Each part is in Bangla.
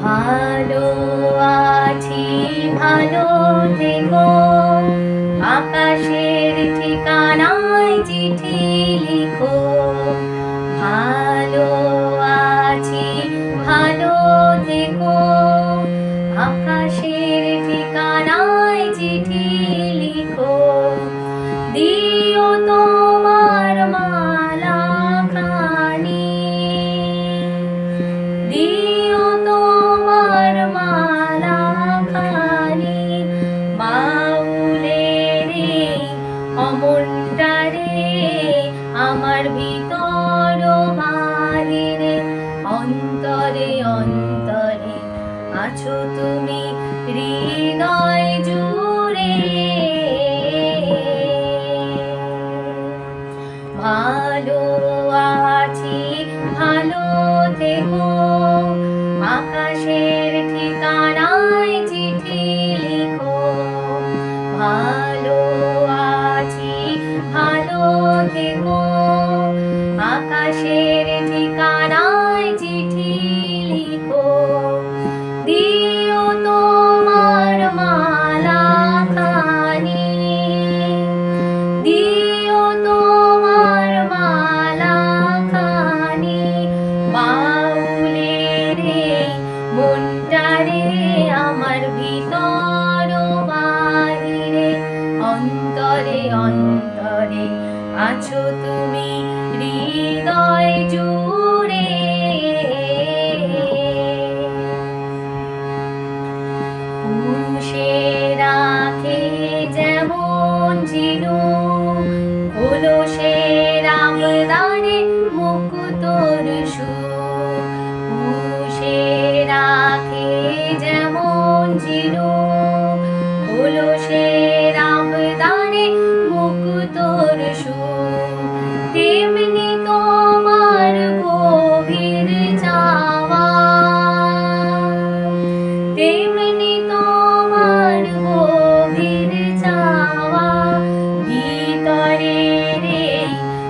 ভালো আছি ভালো থেকো। আছো তুমি রে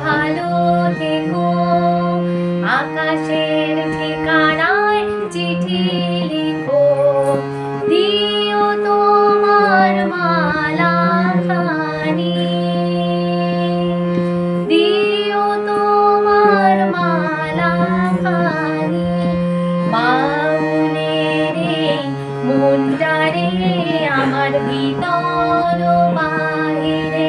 ভালো থেকো। আকাশের ঠিকানায় চিঠি লিখো। দিও তোমার মালা দিও তোমার মালা খানি বাউলের মুন্ডারে আমার বিতর বাহিরে